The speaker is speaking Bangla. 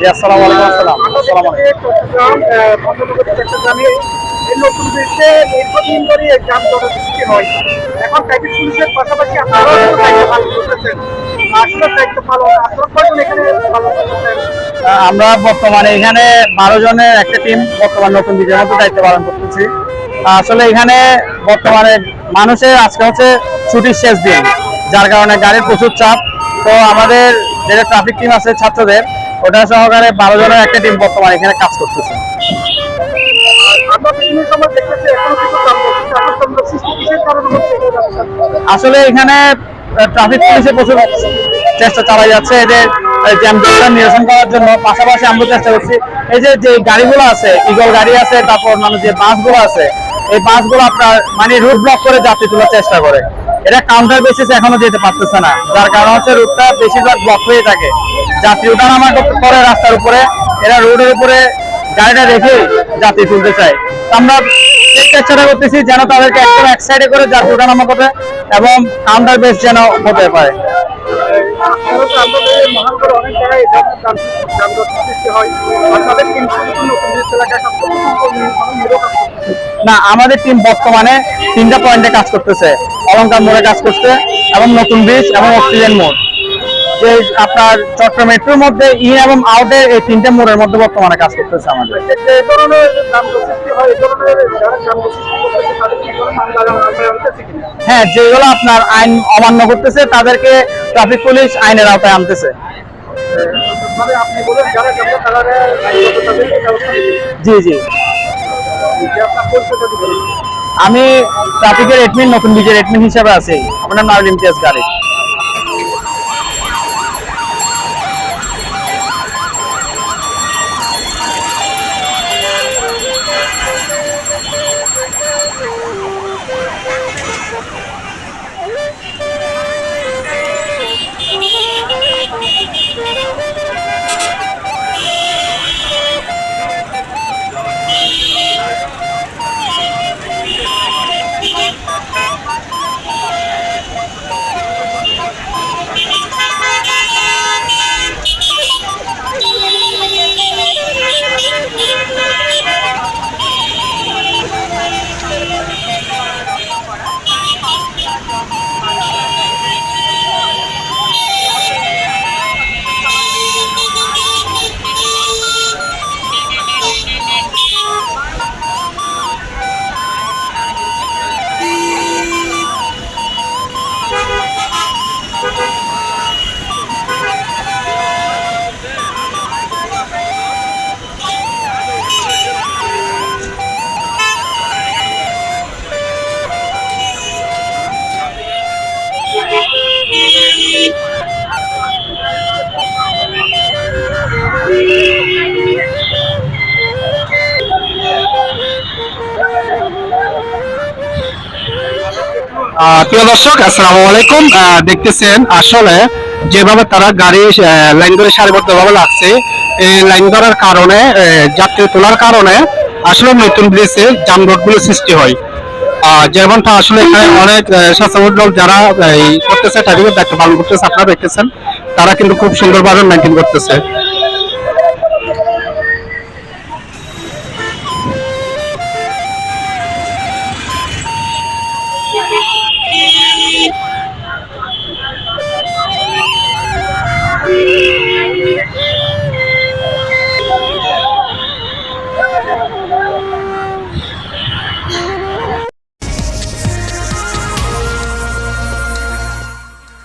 জি আসসালামু আলাইকুম আসসালাম। আসসালামু আলাইকুম। চট্টগ্রাম বন্দরনগরী চট্টগ্রামে এই নতুন দেশে দীর্ঘদিন ধরে এই যানজট সৃষ্টি হয়। এখন ট্রাফিক পুলিশের পাশাপাশি আপনারাও দায়িত্ব পালন করতেছেন। আসলে দায়িত্ব পালন আপনারা কয়জন এখানে পালন করতেছেন? আমরা বর্তমানে এখানে বারো জনের একটা টিম বর্তমান নতুন বিজয়ের মতো দায়িত্ব পালন করতেছি। আসলে এখানে বর্তমানে মানুষের আজকে হচ্ছে ছুটির শেষ দিন যার কারণে গাড়ির প্রচুর চাপ। তো আমাদের যেটা ট্রাফিক টিম আছে ছাত্রদের ওটা সহকারে বারো জনের একটা টিম বর্তমানে এখানে কাজ করতেছে? আসলে এখানে ট্রাফিক পুলিশে প্রচুর চেষ্টা চালাই যাচ্ছে। এদের জ্যামজটটা নিরসন করার জন্য পাশাপাশি আমরা চেষ্টা করছি। এই যে যে গাড়িগুলো আছে ইগল গাড়ি আছে, তারপর অন্যান্য যে বাসগুলো আছে, এই বাসগুলো আপনার মানে রুট ব্লক করে যাত্রী তোলার চেষ্টা করে। এটা কাউন্টার বেসিস এখনও যেতে পারতেছে না। যার কারণ হচ্ছে রুটটা বেশিরভাগ ব্লক হয়ে থাকে। যাত্রী করতে করে রাস্তার উপরে, এরা রোডের উপরে গাড়িটা রেখে যাত্রী তুলতে চায়। আমরা এই চেষ্টাটা করতেছি যেন তাদেরকে একদম এক সাইডে করে যাত্রী ওঠানামা করবে এবং কাউন্টার বেস যেন হতে পারে। না আমাদের টিম বর্তমানে তিনটা পয়েন্টে কাজ করতেছে। অলঙ্কার মোড়ে কাজ করছে এবং নতুন ব্রিজ এবং অক্সিজেন মোড়। যে আপনার চট্টগ্রাম মেট্রোর মধ্যে ইন এবং আউটের এই তিনটে মোড়ের মধ্যে বর্তমানে কাজ করতেছে আমাদের। হ্যাঁ যেগুলো আপনার আইন অমান্য করতেছে তাদেরকে ট্রাফিক পুলিশ আইনের আওতায় আনতেছে। মানে জি জি। আমি ট্রাফিকের এডমিন নতুন বিজের এডমিন হিসাবে আছি। আপনার নাম ইমতিয়াজ গাড়ি। প্রিয় দর্শক আসসালামু আলাইকুম। দেখতেছেন আসলে যেভাবে তারা গাড়ি লাইন ধরে সারিবদ্ধ ভাবে লাগছে এই লাইন ধরার কারণে যাত্রী তোলার কারণে আসলে নতুন ব্রিজে যানজটগুলো সৃষ্টি হয়। যেমনটা আসলে এখানে অনেক আহ, স্বেচ্ছাসেবক যারা করতেছে ট্রাফিকের দায়িত্ব পালন করতেছে আপনারা দেখতেছেন তারা কিন্তু খুব সুন্দরভাবে মেনটেন করতেছে।